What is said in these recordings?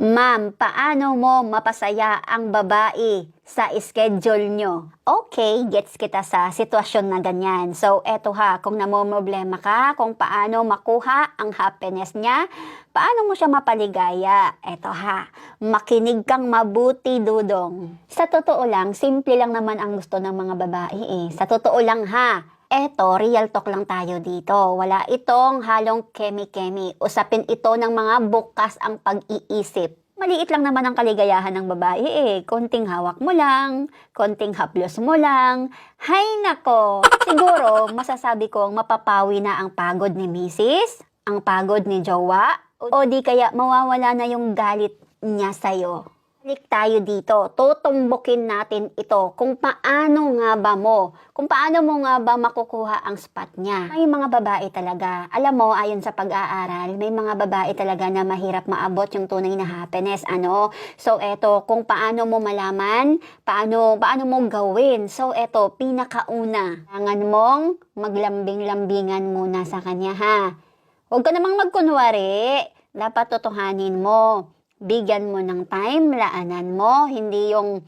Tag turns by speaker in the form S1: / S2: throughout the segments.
S1: Ma'am, paano mo mapasaya ang babae sa schedule nyo? Okay, gets kita sa sitwasyon na ganyan. So, eto ha, kung namomroblema ka, kung paano makuha ang happiness niya, paano mo siya mapaligaya? Eto ha, makinig kang mabuti, dudong. Sa totoo lang, simple lang naman ang gusto ng mga babae eh. Sa totoo lang ha, Eto, real talk lang tayo dito. Wala itong halong kemi-kemi. Usapin ito ng mga bukas ang pag-iisip. Maliit lang naman ang kaligayahan ng babae eh. Konting hawak mo lang, konting haplos mo lang. Hay nako! Siguro, masasabi kong mapapawi na ang pagod ni misis, ang pagod ni jowa, o di kaya mawawala na yung galit niya sa'yo. Balik tayo dito, tutumbukin natin ito kung paano nga ba mo, kung paano mo nga ba makukuha ang spot niya. May mga babae talaga, alam mo, ayon sa pag-aaral, may mga babae talaga na mahirap maabot yung tunay na happiness, ano? So, eto, kung paano mo malaman, paano, paano mo gawin. So, eto, pinakauna, kailangan mong maglambing-lambingan muna sa kanya, ha? Huwag ka namang magkunwari, dapat totohanin mo bigyan mo ng time, laanan mo, hindi yung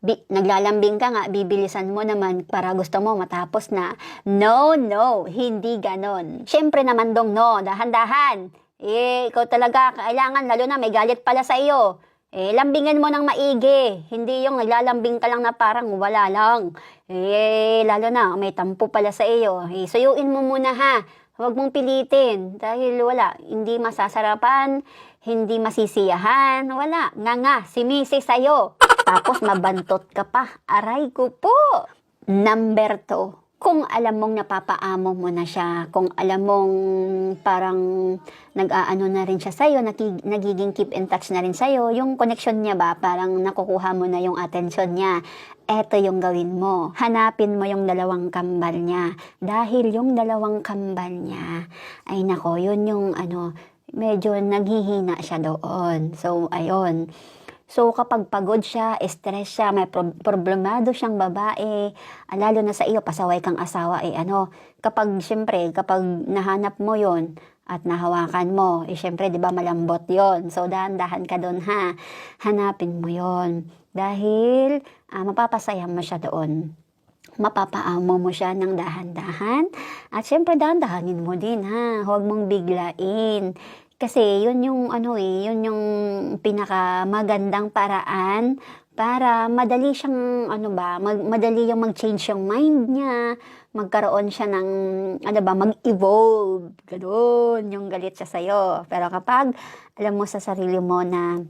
S1: bi- naglalambing ka nga, bibilisan mo naman para gusto mo matapos na. No, no, hindi ganon. Siyempre naman dong no, dahan-dahan. Eh, ikaw talaga, kailangan, lalo na may galit pala sa iyo. Eh, lambingan mo ng maigi. Hindi yung naglalambing ka lang na parang wala lang. Eh, lalo na, may tampo pala sa iyo. Eh, suyuin mo muna ha. Huwag mong pilitin dahil wala, hindi masasarapan, hindi masisiyahan, wala, nga nga, si Mrs. sa'yo. Tapos mabantot ka pa, aray ko po. Number two, kung alam mong napapaamo mo na siya, kung alam mong parang nag-aano na rin siya sa'yo, naki- nagiging keep in touch na rin sa'yo, yung connection niya ba, parang nakukuha mo na yung attention niya, eto yung gawin mo. Hanapin mo yung dalawang kambal niya. Dahil yung dalawang kambal niya, ay nako, yun yung ano, medyo naghihina siya doon. So, ayun. So, kapag pagod siya, stress siya, may pro- problemado siyang babae, ah, lalo na sa iyo, pasaway kang asawa, eh ano, kapag, syempre, kapag nahanap mo yon at nahawakan mo, eh syempre, di ba, malambot yon So, dahan-dahan ka doon, ha? Hanapin mo yon Dahil, ah, mapapasaya mo siya doon mapapaamo mo siya ng dahan-dahan. At syempre, dahan-dahanin mo din ha. Huwag mong biglain. Kasi yun yung ano eh, yun yung pinakamagandang paraan para madali siyang ano ba, mag, madali yung mag-change yung mind niya, magkaroon siya ng ano ba, mag-evolve. Ganun, yung galit siya sa'yo. Pero kapag alam mo sa sarili mo na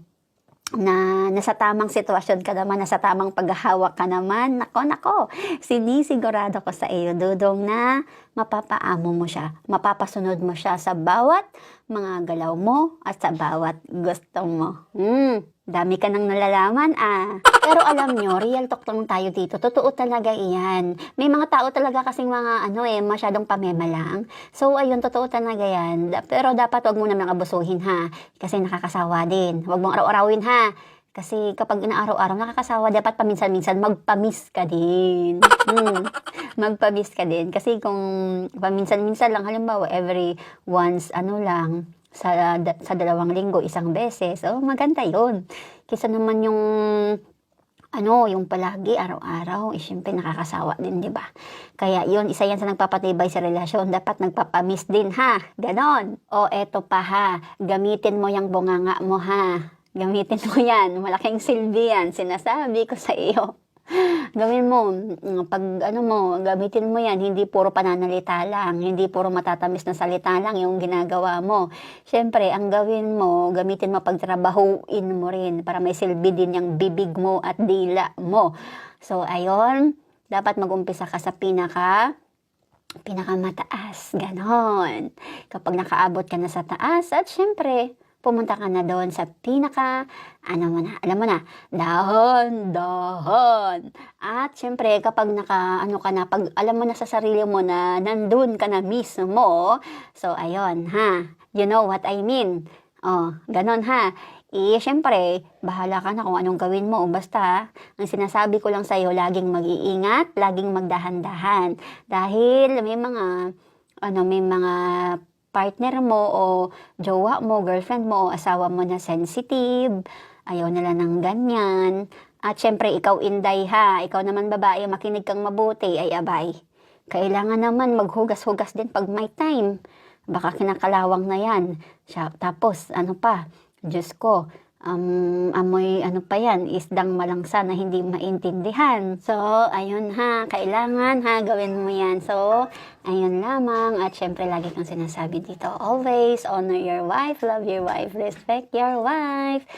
S1: na nasa tamang sitwasyon ka naman, nasa tamang paghahawak ka naman, nako, nako, sinisigurado ko sa iyo, dudong na mapapaamo mo siya, mapapasunod mo siya sa bawat mga galaw mo at sa bawat gusto mo. Hmm, dami ka nang nalalaman ah. Pero alam nyo, real talk lang tayo dito. Totoo talaga iyan. May mga tao talaga kasing mga ano eh, masyadong pamema lang. So ayun, totoo talaga yan. Pero dapat wag mo naman abusuhin ha. Kasi nakakasawa din. Wag mong araw-arawin ha. Kasi kapag inaaraw-araw nakakasawa, dapat paminsan-minsan magpamis ka din. Hmm. Magpamis ka din. Kasi kung paminsan-minsan lang, halimbawa, every once, ano lang, sa, sa dalawang linggo, isang beses, oh, maganda yun. Kisa naman yung ano, yung palagi, araw-araw, eh, syempre nakakasawa din, di ba? Kaya yun, isa yan sa nagpapatibay sa relasyon. Dapat nagpapamiss din, ha? Ganon. O, eto pa, ha? Gamitin mo yung bunganga mo, ha? Gamitin mo yan. Malaking silbi yan. Sinasabi ko sa iyo. Gawin mo, mm, pag ano mo, gamitin mo yan, hindi puro pananalita lang, hindi puro matatamis na salita lang yung ginagawa mo. Siyempre, ang gawin mo, gamitin mo pagtrabahuin mo rin para may silbi din yung bibig mo at dila mo. So, ayon, dapat mag-umpisa ka sa pinaka pinakamataas, ganon. Kapag nakaabot ka na sa taas, at syempre, pumunta ka na doon sa pinaka, ano mo na, alam mo na, dahon, dahon. At syempre, kapag naka, ano ka na, pag alam mo na sa sarili mo na nandun ka na mismo, so ayun, ha, you know what I mean. Oh, ganon ha. Eh, syempre, bahala ka na kung anong gawin mo. Basta, ang sinasabi ko lang sa'yo, laging mag-iingat, laging magdahan-dahan. Dahil may mga, ano, may mga partner mo o jowa mo, girlfriend mo o asawa mo na sensitive, ayaw nila ng ganyan. At syempre, ikaw inday ha, ikaw naman babae, makinig kang mabuti, ay abay. Kailangan naman maghugas-hugas din pag may time. Baka kinakalawang na yan. Tapos, ano pa, Diyos ko, um, amoy ano pa yan, isdang malangsa na hindi maintindihan. So, ayun ha, kailangan ha, gawin mo yan. So, ayun lamang. At syempre, lagi kang sinasabi dito, always honor your wife, love your wife, respect your wife.